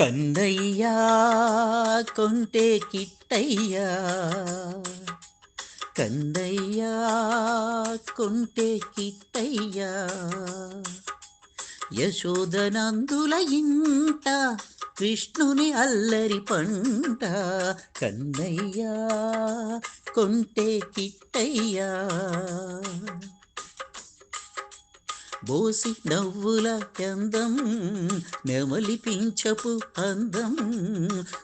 కందయ్యా కొంటే కిట్టయ్యా. కందయ్యా కొంటే కిట్టయ్యా. యశోదనందుల ఇంట కృష్ణుని అల్లరి పంట. కందయ్యా కొంటే కిట్టయ్యా. బోసి నవ్వుల చందం నెమలిపించపు అందం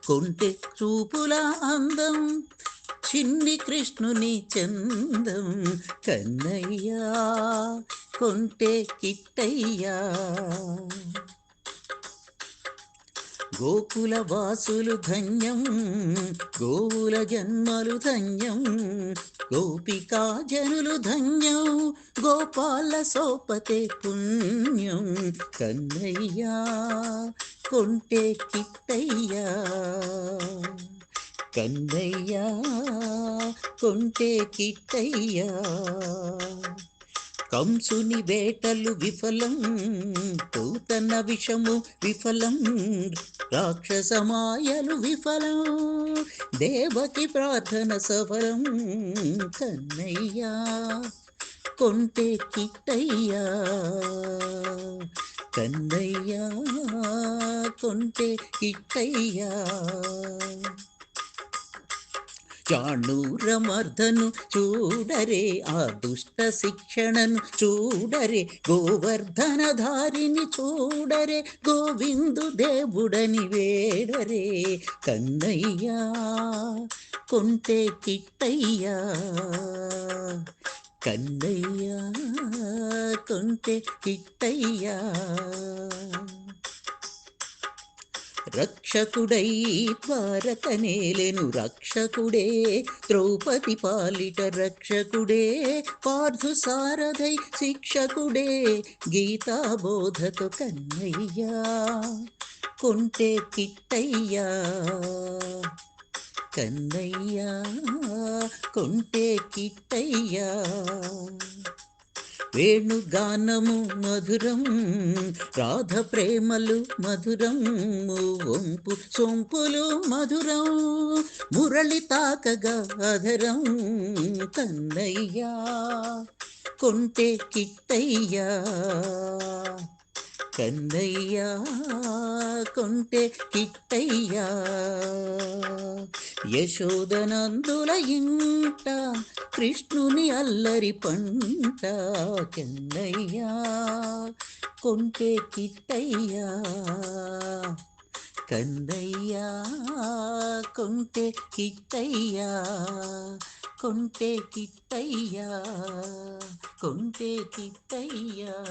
కొంటె చూపుల అందం చిన్ని కృష్ణుని చందం కన్నయ్యా కొంటే కిట్టయ్యా. గోకుల వాసులు ధన్యం గోవుల జన్మలు ధన్యం గోపికా జనులు ధన్యం గోపాల సోపతే పుణ్యం. కన్నయ్యా కొంటే కిట్టయ్యా. కన్నయ్యా కొంటే కిట్టయ్యా. కంసుని వేటలు విఫలం పూతన విషము విఫలం రాక్షసమాయలు విఫలం దేవకి ప్రార్థన సఫలం కన్నయ్యా కొంటే కిట్టయ్యా కన్నయ్యా కొంటే కిట్టయ్యా. చాణూరమర్ధను చూడరే ఆ దుష్ట శిక్షణను చూడరే గోవర్ధనధారిని చూడరే గోవిందు దేవుడని వేడరే. కన్నయ్యా కొంటే కిట్టయ్యా కన్నయ్యా కొంటే కిట్టయ్యా రక్షకుడై ద్వారక నేలెను రక్షకుడే ద్రౌపది పాలిట రక్షకుడే పార్థు సారథై శిక్షకుడే గీతా బోధతో కన్నయ్యా కొంటే కిట్టయ్యా కన్నయ్యా కొంటే కిట్టయ్యా వేణుగానము మధురం రాధ ప్రేమలు మధురం వంపు సొంపులు మధురం మురళి తాకగా అధరం కన్నయ్యా కొంటే కిట్టయ్యా. కందయ్యా కొంటే కిట్టయ్యా. యశోదనందుల ఇంట కృష్ణుని అల్లరి పంట కందయ్యా కొంటే కిట్టయ్యా. కందయ్యా కొంటే కిట్టయ్యా. కొంటే కిట్టయ్యా కొంటే కిట్టయ్యా.